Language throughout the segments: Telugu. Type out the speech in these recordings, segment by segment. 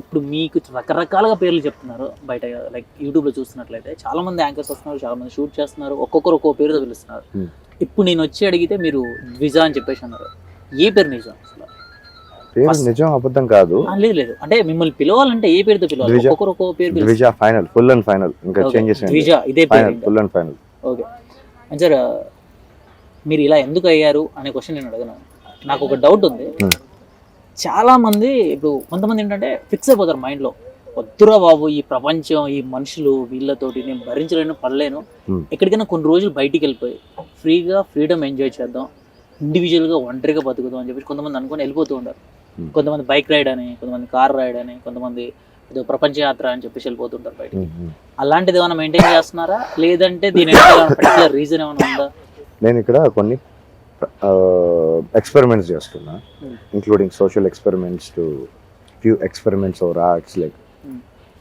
ఇప్పుడు మీకు రకరకాలుగా పేర్లు చెప్తున్నారు బయట లైక్ యూట్యూబ్లో చూస్తున్నట్లయితే. చాలా మంది యాంకర్స్ వస్తున్నారు చాలా మంది షూట్ చేస్తున్నారు ఒక్కొక్కరు ఒక్కో పేరుతో పిలుస్తున్నారు. Hmm. ఇప్పుడు నేను వచ్చి అడిగితే మీరు విజా అని చెప్పేసి అన్నారు. ఏ పేరు నిజం అసలు? పేరు నిజం అబద్ధం కాదు. లేదు లేదు. అంటే మిమ్మల్ని పిలవాలంటే ఏ పేరుతో పిలవాలి? ద్విజ. ఒక్కొక్కరు ఒక్కో పేరు Dwija final full and final ఇంకా. చేంజెస్ ద్విజ ఇదే final. Full and final okay sir మీరు ఇలా ఎందుకు అయ్యారు అనే క్వశ్చన్ నేను అడగను. నాకు ఒక డౌట్ ఉంది. Hmm. చాలా మంది ఇప్పుడు కొంతమంది ఏంటంటే ఫిక్స్ అయిపోతారు మైండ్లో వద్దురా బాబు ఈ ప్రపంచం ఈ మనుషులు వీళ్ళతోటి నేను భరించలేను పడలేను Hmm. ఎక్కడికైనా కొన్ని రోజులు బయటికి వెళ్ళిపోయి ఫ్రీగా ఫ్రీడమ్ ఎంజాయ్ చేద్దాం ఇండివిజువల్గా ఒంటరిగా బతుకుదాం అని చెప్పి కొంతమంది అనుకొని వెళ్ళిపోతూ ఉంటారు Hmm. కొంతమంది బైక్ రైడ్ అని కొంతమంది కార్ రైడ్ అని కొంతమంది ఏదో ప్రపంచ యాత్ర అని చెప్పేసి వెళ్ళిపోతుంటారు బయట అలాంటిది ఏమైనా మెయింటైన్ చేస్తున్నారా లేదంటే దీని రీజన్ ఏమైనా ఉందా నేను ఇక్కడ కొన్ని ఎక్స్పెరిమెంట్స్ చేస్తున్నా. Including social experiments to few experiments over arts like.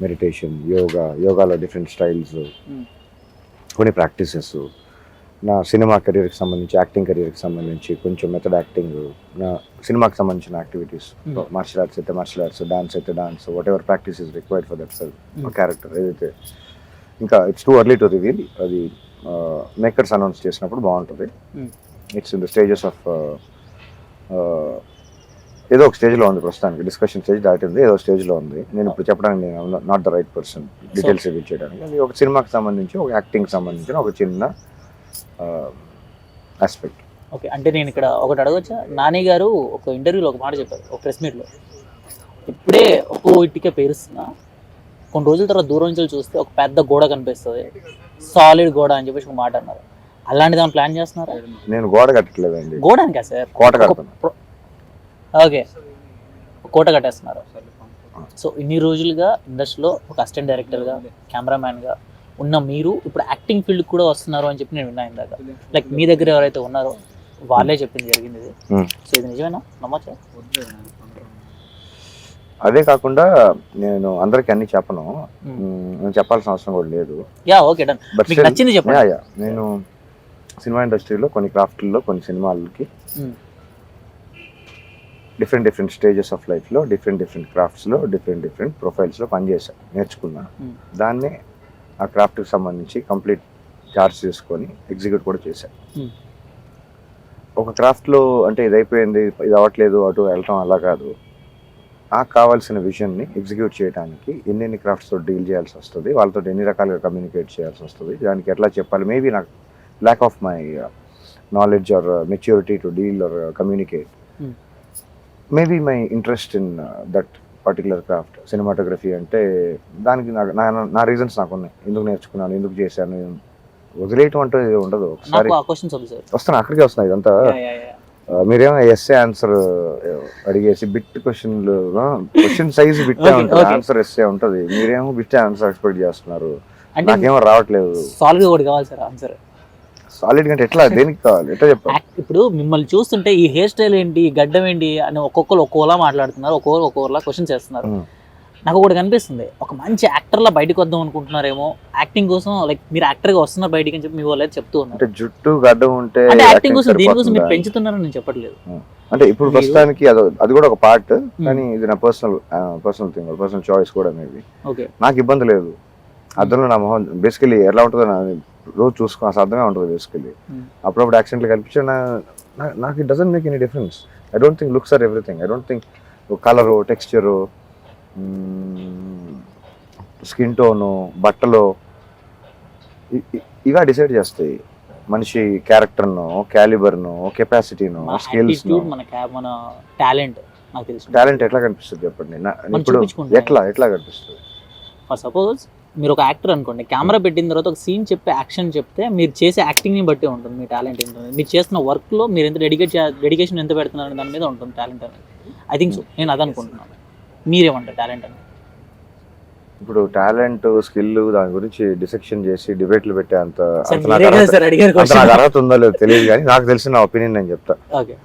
Meditation yoga యోగాలో డిఫరెంట్ స్టైల్స్. కొన్ని ప్రాక్టీసెస్ నా సినిమా కెరీర్కి సంబంధించి యాక్టింగ్ కెరీర్కి సంబంధించి కొంచెం మెథడ్ యాక్టింగ్ నా సినిమాకి సంబంధించిన యాక్టివిటీస్. మార్షల్ ఆర్ట్స్ అయితే మార్షల్ ఆర్ట్స్ డాన్స్ అయితే dance whatever practice is required for that cell. Character ఏదైతే ఇంకా it's too early to reveal అది మేకర్స్ అనౌన్స్ చేసినప్పుడు బాగుంటుంది Hmm. It's in the stages of ఏదో ఒక స్టేజ్లో ఉంది ప్రస్తుతానికి. డిస్కషన్ స్టేజ్ దాటింది ఏదో స్టేజ్లో ఉంది. నేను ఇప్పుడు చెప్పడానికి నేను not the right person details reveal చేయడానికి. అది ఒక సినిమాకి సంబంధించి ఒక యాక్టింగ్ సంబంధించిన ఒక చిన్న ఆస్పెక్ట్ ఓకే అంటే నేను ఇక్కడ ఒకటి అడగచ్చా? నాని గారు ఒక ఇంటర్వ్యూలో ఒక మాట చెప్పారు ఒక ప్రెస్ మీట్లో ఇప్పుడే ఒక్కో ఇటుకే పేరుస్తున్నా కొన్ని రోజుల తర్వాత దూరం నుంచి చూస్తే ఒక పెద్ద గోడ కనిపిస్తుంది. సాలిడ్ గోడ అని చెప్పేసి ఒక మాట అన్నారు. ఏమైనా ప్లాన్ చేస్తున్నారా? నేను గోడ కట్టట్లేదండి. గోడ అనికా సార్? కోట కడుతున్నా. ఓకే. కోట కట్టేస్తున్నారు. సో ఇన్ని రోజులుగా ఇండస్ట్రీలో ఒక అసిస్టెంట్ డైరెక్టర్గా కెమెరామ్యాన్గా ఉన్న మీరు ఇప్పుడు యాక్టింగ్ ఫీల్డ్ కూడా వస్తున్నారు అని చెప్పి నేను విన్నా ఇందాక. లైక్ మీ దగ్గర ఎవరైతే ఉన్నారో వాళ్ళే చెప్పింది జరిగింది ఇది. సో ఇది నిజమేనా? నమ్మచ్చా? అదే కాకుండా నేను అందరికి అన్ని చెప్పను. నేను చెప్పాల్సిన అవసరం కూడా లేదు. Yeah okay done. మీకు నచ్చింది చెప్పండి. యా. నేను సినిమా ఇండస్ట్రీలో కొన్ని క్రాఫ్ట్లో కొన్ని సినిమాలకి Hmm. Different different stages of లైఫ్లో డిఫరెంట్ డిఫరెంట్ క్రాఫ్ట్స్లో డిఫరెంట్ డిఫరెంట్ ప్రొఫైల్స్లో పనిచేశాను నేర్చుకున్నా Hmm. దాన్నే ఆ క్రాఫ్ట్కి సంబంధించి కంప్లీట్ చార్జ్ చేసుకొని ఎగ్జిక్యూట్ కూడా చేశాను Hmm. ఒక క్రాఫ్ట్లో అంటే ఇది అయిపోయింది ఇది అవ్వట్లేదు అటు వెళ్ళటం అలా కాదు నాకు కావాల్సిన విజన్ని ఎగ్జిక్యూట్ చేయడానికి ఎన్నెన్ని క్రాఫ్ట్స్తో డీల్ చేయాల్సి వస్తుంది వాళ్ళతో ఎన్ని రకాలుగా కమ్యూనికేట్ చేయాల్సి వస్తుంది దానికి ఎట్లా చెప్పాలి మేబీ నాకు lack of my knowledge or maturity to deal or communicate Hmm. Maybe my interest in that particular craft cinematography అంటే దానికి నాకు నా- నా రీజన్స్ నాకు ఉన్నాయి. ఎందుకు నేర్చుకున్నాను? ఎందుకు చేశాను? వదిలేయటం అంటే ఉండదు. ఒకసారి వస్తాను అక్కడికే వస్తున్నాయి ఇదంతా. మీరేమో ఎస్ఏ ఆన్సర్ అడిగేసి బిట్ క్వశ్చన్లు క్వశ్చన్ సైజ్ బిట్ Okay, ఉంటుంది. ఆన్సర్ ఎస్ఏ ఉంటుంది. మీరేమో బిట్ ఆన్సర్ ఎక్స్పెక్ట్ చేస్తున్నారు. నాకేమో రావట్లేదు. ఒకటి కావాలి సార్ ఆన్సర్ సాలిడ్ అంటే ఎట్లా? దేనికి కావాలి? ఎట్లా చెప్పాలి? ఇప్పుడు మిమ్మల్ని చూస్తుంటే ఈ హెయిర్ స్టైల్ ఏంటి? ఈ గడ్డం ఏంటి? అని ఒక్కొక్కరు ఒక్కోలా మాట్లాడుతున్నారు ఒక్కొక్కరు ఒక్కొక్కలా క్వశ్చన్స్ చేస్తున్నారు. Hmm. నాకు ఒకటి కనిపిస్తుంది. ఒక మంచి యాక్టర్లా బయటకు వద్దాం అనుకుంటున్నారేమో యాక్టింగ్ కోసం లైక్ మీరు యాక్టర్గా వస్తున్నారు బయటికి అని చెప్పి మీ వాళ్ళు చెప్తూ ఉన్నారు. అంటే జుట్టు గడ్డం ఉంటే అంటే యాక్టింగ్ కోసం దీనికోసం మీరు? పెంచుతున్నారని నేను చెప్పట్లేదు. అంటే ఇప్పుడు ప్రస్తుతానికి అది అది కూడా ఒక పార్ట్ కానీ ఇది నా personal personal thing personal choice కూడా మేబీ ఓకే నాకు ఇబ్బంది లేదు. అద్దంలో నా మొహం బేసికలీ ఎలా ఉంటుందో రోజు చూసుకో అర్థమే ఉంటుంది బేసికలీ Hmm. అప్పుడప్పుడు యాక్సిడెంట్లు కల్పించే నాకు it doesn't make any difference I don't think looks or everything I don't think colour texture skin tone బట్టలు ఇవే డిసైడ్ చేస్తాయి. మనిషి క్యారెక్టర్ను క్యాలిబర్ను కెపాసిటీను స్కిల్స్ మన టాలెంట్ నాకు తెలుసు. టాలెంట్ ఎట్లా కనిపిస్తుంది చెప్పండి? ఇప్పుడు. ఎట్లా ఎట్లా కనిపిస్తుంది? ఫర్ సపోజ్ మీరు ఒక యాక్టర్ అనుకోండి కెమెరా పెట్టిన తర్వాత ఒక సీన్ చెప్పే యాక్షన్ చెప్తే మీరు చేసే యాక్టింగ్ని బట్టి ఉంటుంది మీ టాలెంట్ ఏంటో మీరు చేస్తున్న వర్క్లో మీరు ఎంత డెడికేట్ డెడికేషన్ ఎంత పెడుతున్నారు దాని మీద ఉంటుంది టాలెంట్ అనేది. ఐ థింక్ సో నేను అదనుకుంటున్నాను మీరేమంటారు టాలెంట్ అని ఇప్పుడు టాలెంట్ స్కిల్ దాని గురించి డిసెక్షన్ చేసి డిబేట్లు పెట్టే అంత నాకు అర్హత- ఉందో లేదో తెలియదు కానీ నాకు తెలిసిన నా ఒపీనియన్ నేను చెప్తా. ఓకే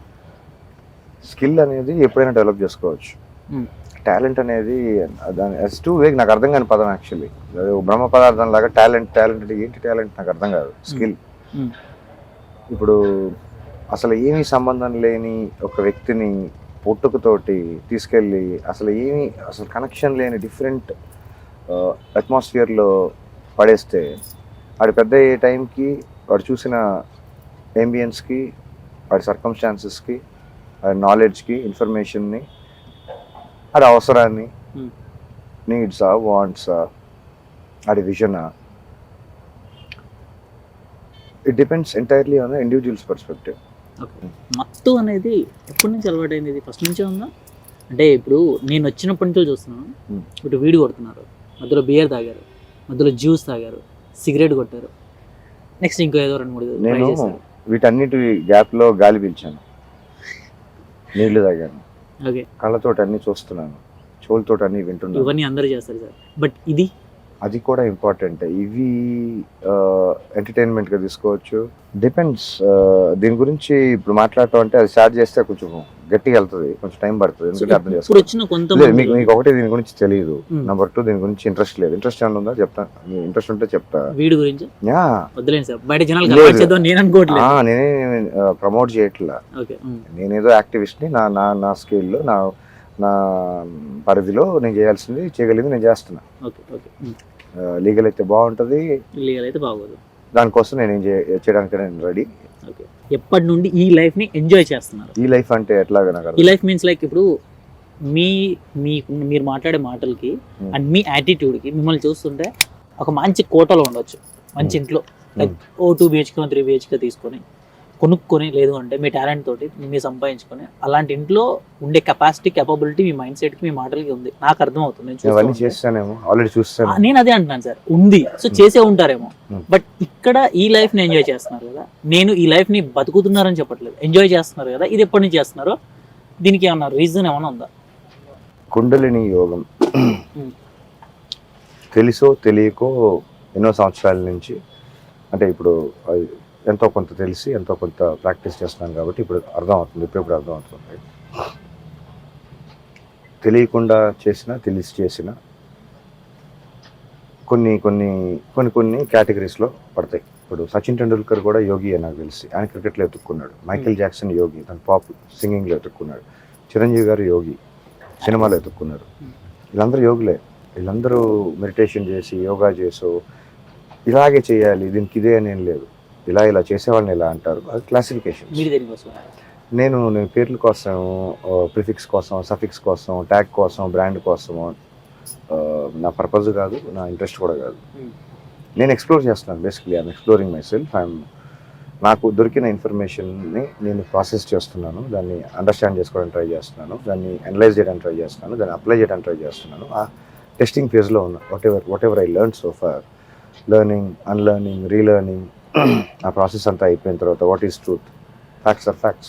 స్కిల్ అనేది ఎప్పుడైనా డెవలప్ చేసుకోవచ్చు. Hmm. టాలెంట్ అనేది దాని టూ వేగ్ నాకు అర్థం కాని పదం యాక్చువల్లీ బ్రహ్మ పదార్థం లాగా టాలెంట్ టాలెంట్ అంటే ఏంటి టాలెంట్ నాకు అర్థం కాదు. స్కిల్. ఇప్పుడు అసలు ఏమీ సంబంధం లేని ఒక వ్యక్తిని పుట్టుకతోటి తీసుకెళ్ళి అసలు ఏమి అసలు కనెక్షన్ లేని డిఫరెంట్ అట్మాస్ఫియర్లో పడేస్తే వాడు పెద్ద అయ్యే టైంకి వాడు చూసిన ఎంబియన్స్కి వాడి సర్కమ్స్టాన్సెస్కి వాడి నాలెడ్జ్కి ఇన్ఫర్మేషన్ని వాడి అవసరాన్ని Hmm. నీడ్సా వాంట్సా? వాడి విజనా? It depends entirely on individuals perspective మత్తు అనేది ఎప్పటి నుంచి అలవాటైంది? ఇది ఫస్ట్ నుంచే ఉందా? అంటే ఇప్పుడు నేను వచ్చినప్పటి నుంచి చూస్తున్నాను. Hmm. ఇప్పుడు వీడి కొడుతున్నారు. మధ్యలో బియర్ తాగారు. మధ్యలో జ్యూస్ తాగారు. సిగరెట్ కొట్టారు. నెక్స్ట్ ఇంకో ఏదో రెండు మూడు నేను వీటన్నిటి గ్యాప్లో గాలి పీల్చాను. నీళ్ళు తాగాను. ఓకే కళ్ళతోటి అన్ని చూస్తున్నాను. చెవులతోటి అన్ని వింటున్నాను. ఇవన్నీ అందరూ చేస్తారు సార్. బట్ ఇది అది కూడా ఇంపార్టెంట్ ఇవి ఎంటర్టైన్మెంట్గా తీసుకోవచ్చు. డిపెండ్స్ దీని గురించి ఇప్పుడు మాట్లాడటం అంటే అది స్టార్ట్ చేస్తే కొంచెం గట్టిగా వెళ్తుంది. కొంచెం టైం పడుతుంది. ఎందుకంటే అర్థం కొంతమంది మీకు మీకు ఒకటి దీని గురించి తెలియదు Hmm. నెంబర్ టూ దీని గురించి ఇంట్రెస్ట్ లేదు. ఇంట్రెస్ట్ ఏమైనా ఉందా? చెప్తా. ఇంట్రెస్ట్ ఉంటే చెప్తా. వీడి గురించి? నేను ప్రమోట్ చేయట్లా. ఉమ్, నేనేదో యాక్టివిస్ట్ని నా నా నా స్కేల్లో నా నా పరిధిలో నేను చేయాల్సింది చేయగలిగింది నేను చేస్తున్నా. Okay okay. ఉమ్. లీగల్ అయితే బాగుంటుంది. లీగల్ అయితే బాగోదు. దానికోసం నేను చేయడానికి నేను రెడీ. ఓకే. ఎప్పటి నుండి ఈ లైఫ్ని ఎంజాయ్ చేస్తున్నారు? ఈ లైఫ్ అంటే ఎట్లాగా నాకు ఈ లైఫ్ మీన్స్ లైక్ ఇప్పుడు మీ మీ మీరు మాట్లాడే మాటలకి. అండ్ మీ యాటిట్యూడ్కి మిమ్మల్ని చూస్తుంటే ఒక మంచి కోటలో ఉండొచ్చు. మంచి. ఇంట్లో. Like oh two BHK three BHK తీసుకొని కొనుక్కొని లేదు అంటే మీ టాలెంట్ తోటి మీరు సంపాదించుకొని అలాంటి ఇంట్లో ఉండే కెపాసిటీ కెపబిలిటీ మీ మైండ్ సెట్కి మీ మాటలకి ఉంది. నాకు అర్థమవుతుంది. నేను నేను. చేస్తానేమో. ఆల్రెడీ చూస్తాను. నేను అదే అంటున్నాను సార్. ఉంది. సో చేసే ఉంటారేమో. Hmm. బట్ ఇక్కడ ఈ లైఫ్ని ఎంజాయ్ చేస్తున్నారు కదా. నేను ఈ లైఫ్ని బతుకుతున్నారని చెప్పట్లేదు. ఎంజాయ్ చేస్తున్నారు కదా. ఇది ఎప్పటి నుంచి చేస్తున్నారో? దీనికి ఏమన్నా రీజన్ ఏమైనా ఉందా? కుండలిని యోగం. Hmm. తెలుసో తెలియకో ఎన్నో సంవత్సరాల నుంచి అంటే ఇప్పుడు ఎంతో కొంత తెలిసి ఎంతో కొంత ప్రాక్టీస్ చేస్తున్నాను కాబట్టి ఇప్పుడు అర్థం అవుతుంది ఇప్పుడు ఇప్పుడు అర్థం అవుతుంది తెలియకుండా చేసిన తెలిసి చేసిన కొన్ని కొన్ని కొన్ని కొన్ని కేటగిరీస్లో పడతాయి. ఇప్పుడు సచిన్ టెండూల్కర్ కూడా యోగి అని నాకు తెలిసి. ఆయన క్రికెట్లో ఎత్తుక్కున్నాడు. మైకేల్ జాక్సన్ యోగి. తన పాప్ సింగింగ్లో ఎత్తుక్కున్నాడు. చిరంజీవి గారు యోగి. సినిమాలో ఎత్తుక్కున్నారు. వీళ్ళందరూ యోగులే. వీళ్ళందరూ మెడిటేషన్ చేసి యోగా చేసో ఇలాగే చేయాలి. దీనికి ఇదే అని ఏం లేదు. ఇలా ఇలా చేసేవాళ్ళని ఇలా అంటారు. అది క్లాసిఫికేషన్ నేను నేను పేర్ల కోసం ప్రిఫిక్స్ కోసం సఫిక్స్ కోసం ట్యాగ్ కోసం బ్రాండ్ కోసం నా పర్పస్ కాదు నా ఇంట్రెస్ట్ కూడా కాదు. నేను ఎక్స్ప్లోర్ చేస్తున్నాను basically I'm exploring myself I'm నాకు దొరికిన ఇన్ఫర్మేషన్ని నేను ప్రాసెస్ చేస్తున్నాను. దాన్ని అండర్స్టాండ్ చేసుకోవడానికి ట్రై చేస్తున్నాను. దాన్ని అనలైజ్ చేయడానికి ట్రై చేస్తున్నాను. దాన్ని అప్లై చేయడానికి ట్రై చేస్తున్నాను. ఆ టెస్టింగ్ ఫేజ్లో ఉన్న whatever whatever I learn so far learning unlearning relearning ఆ ప్రాసెస్ అంతా అయిపోయిన తర్వాత what is truth facts or facts